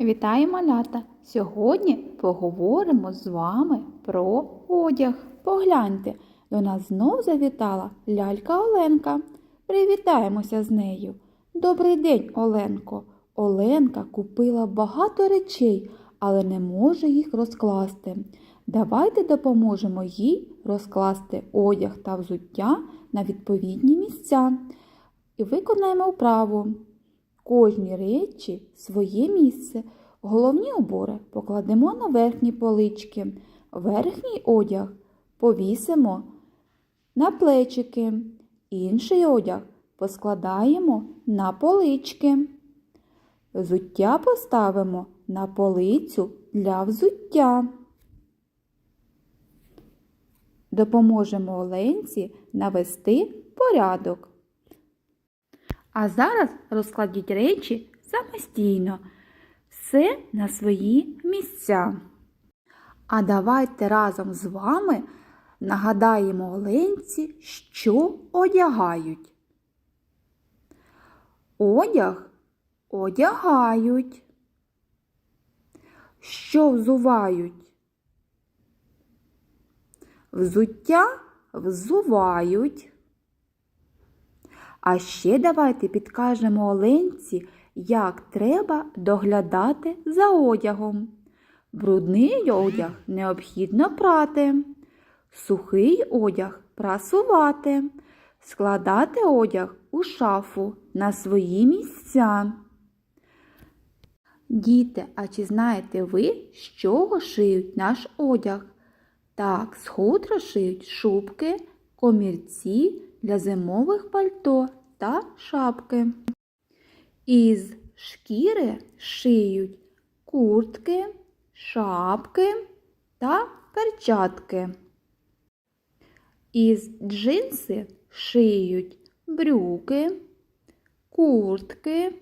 Вітаю малята! Сьогодні поговоримо з вами про одяг. Погляньте, до нас знов завітала лялька Оленка. Привітаємося з нею. Добрий день, Оленко. Оленка купила багато речей, але не може їх розкласти. Давайте допоможемо їй розкласти одяг та взуття на відповідні місця і виконаємо вправу. Кожній речі своє місце. Головні убори покладемо на верхні полички, верхній одяг повісимо на плечики, інший одяг поскладаємо на полички. Взуття поставимо на полицю для взуття. Допоможемо Оленці навести порядок. А зараз розкладіть речі самостійно, все на свої місця. А давайте разом з вами нагадаємо Оленці, що одягають. Одяг одягають. Що взувають? Взуття взувають. А ще давайте підкажемо Оленці, як треба доглядати за одягом. Брудний одяг необхідно прати, сухий одяг прасувати, складати одяг у шафу на свої місця. Діти, а чи знаєте ви, з чого шиють наш одяг? Так, з хутра шиють шубки, комірці для зимових пальто та шапки. Із шкіри шиють куртки, шапки та перчатки. Із джинси шиють брюки, куртки,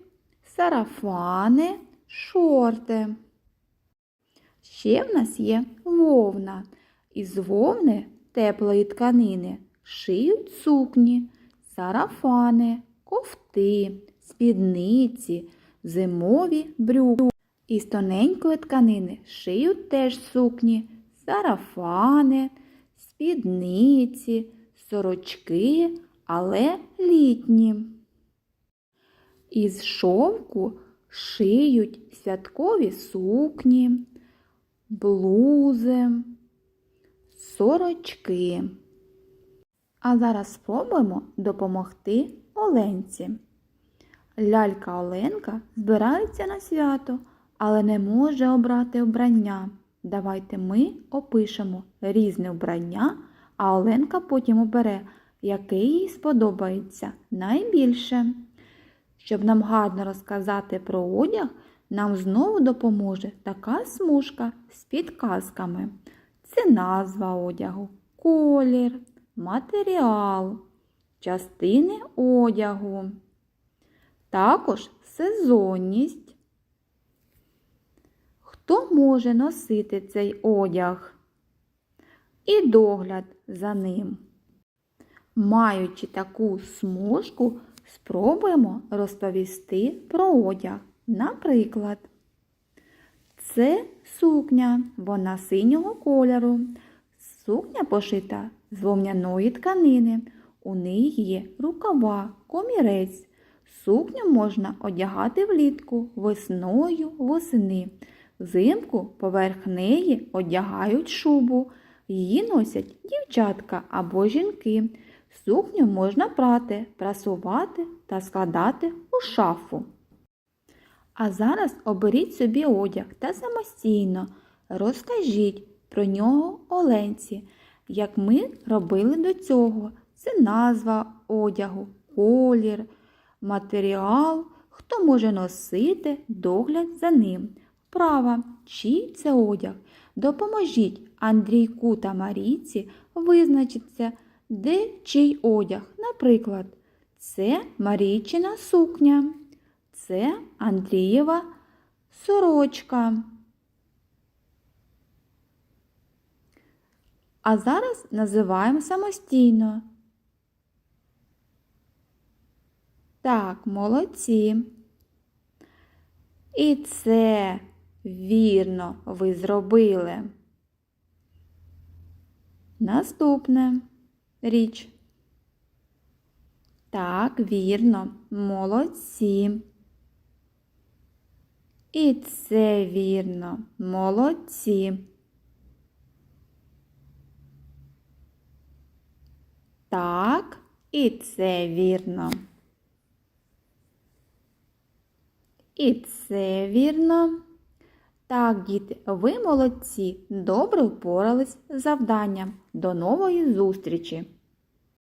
сарафани, шорти. Ще в нас є вовна. Із вовни теплої тканини шиють сукні, сарафани, кофти, спідниці, зимові брюки. Із тоненької тканини шиють теж сукні, сарафани, спідниці, сорочки, але літні. Із шовку шиють святкові сукні, блузи, сорочки. А зараз спробуємо допомогти Оленці. Лялька Оленка збирається на свято, але не може обрати обрання. Давайте ми опишемо різне вбрання, а Оленка потім обере, яке їй сподобається найбільше. Щоб нам гарно розказати про одяг, нам знову допоможе така смужка з підказками. Це назва одягу, колір, матеріал, частини одягу, також сезонність. Хто може носити цей одяг? І догляд за ним. Маючи таку смужку, спробуємо розповісти про одяг. Наприклад, це сукня, вона синього кольору. Сукня пошита з вовняної тканини. У неї є рукава, комірець. Сукню можна одягати влітку, весною, восени. Взимку поверх неї одягають шубу. Її носять дівчатка або жінки. Сукню можна прати, прасувати та складати у шафу. А зараз оберіть собі одяг та самостійно розкажіть про нього Оленці, як ми робили до цього. Це назва одягу, колір, матеріал, хто може носити догляд за ним. Права, чий це одяг. Допоможіть Андрійку та Марійці визначитися, де чий одяг. Наприклад, це Марійчина сукня, це Андрієва сорочка. А зараз називаємо самостійно. Так, молодці. І це вірно ви зробили. Наступне річ. Так, вірно, молодці. І це вірно, молодці. Так, і це вірно. І це вірно. Так, діти, ви молодці, добре впорались з завданням. До нової зустрічі!